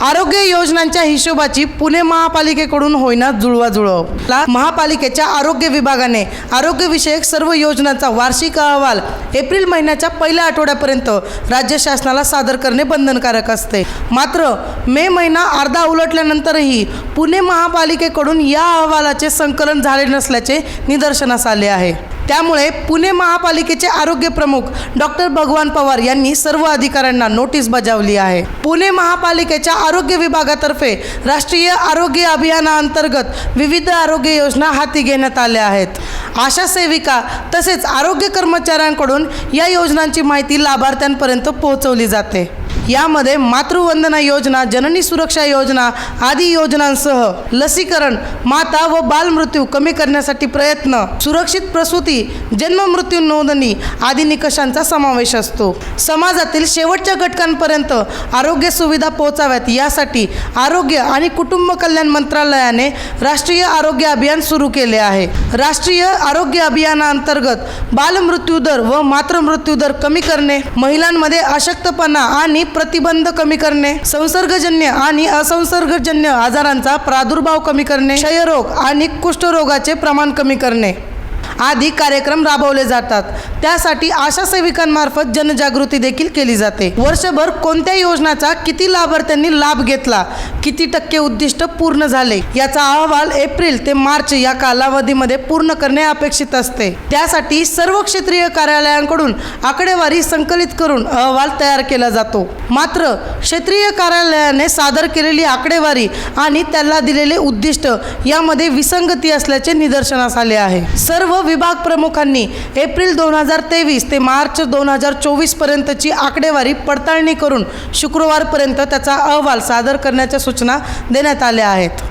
आरोग्य योजनांच्या हिशोबाची पुणे महापालिकेकडून होईना जुळवाजुळव. महापालिकेच्या आरोग्य विभागाने आरोग्यविषयक सर्व योजनांचा वार्षिक अहवाल एप्रिल महिन्याच्या पहिल्या आठवड्यापर्यंत राज्य शासनाला सादर करणे बंधनकारक असते. मात्र मे महिना अर्धा उलटल्यानंतरही पुणे महापालिकेकडून या अहवालाचे संकलन झाले नसल्याचे निदर्शनास आले आहे. त्यामुळे पुणे महापालिकेचे आरोग्य प्रमुख डॉक्टर भगवान पवार यांनी सर्व अधिकाऱ्यांना नोटीस बजावली आहे. पुणे महापालिकेच्या आरोग्य विभागातर्फे राष्ट्रीय आरोग्य अभियानाअंतर्गत विविध आरोग्य योजना हाती घेण्यात आल्या आहेत. आशा सेविका तसेच आरोग्य कर्मचाऱ्यांकडून या योजनांची माहिती लाभार्थ्यांपर्यंत पोहोचवली जाते. यामध्ये मातृवंदना योजना जननी सुरक्षा योजना आदी योजनांसह लसीकरण माता व बालमृत्यू कमी करण्यासाठी प्रयत्न सुरक्षित प्रसूती जन्ममृत्यू नोंदणी आदी निकषांचा समावेश असतो. समाजातील शेवटच्या घटकांपर्यंत आरोग्य सुविधा पोहोचाव्यात. यासाठी आरोग्य आणि कुटुंब कल्याण मंत्रालयाने राष्ट्रीय आरोग्य अभियान सुरू केले आहे. राष्ट्रीय आरोग्य अभियानाअंतर्गत बालमृत्यू दर व मातृमृत्यू दर कमी करणे महिलांमध्ये अशक्तपणा आणि प्रतिबंध कमी करणे संसर्गजन्य आणि असंसर्गजन्य आजारांचा प्रादुर्भाव कमी करणे क्षयरोग आणि कुष्ठरोगाचे प्रमाण कमी करणे. आदी कार्यक्रम राबवले जातात. त्यासाठी आशा सेविकांमार्फत जनजागृती देखील केली जाते. वर्षभर कोणत्या योजनाचा किती लाभार्थ्यांनी लाभ घेतला? किती टक्के उद्दिष्ट पूर्ण झाले? याचा अहवाल एप्रिल ते मार्च या कालावधीमध्ये पूर्ण करणे अपेक्षित असते. त्यासाठी सर्व क्षेत्रीय कार्यालयांकडून आकडेवारी संकलित करून अहवाल तयार केला जातो. मात्र क्षेत्रीय कार्यालयाने सादर केलेली आकडेवारी आणि त्याला दिलेले उद्दिष्ट यामध्ये विसंगती असल्याचे निदर्शनास आले आहे. सर्व विभाग प्रमुखांनी एप्रिल दोन हजार तेवीस ते मार्च दोन हजार चोवीसपर्यंतची आकडेवारी पडताळणी करून शुक्रवारपर्यंत त्याचा अहवाल सादर करण्याच्या सूचना देण्यात आल्या आहेत.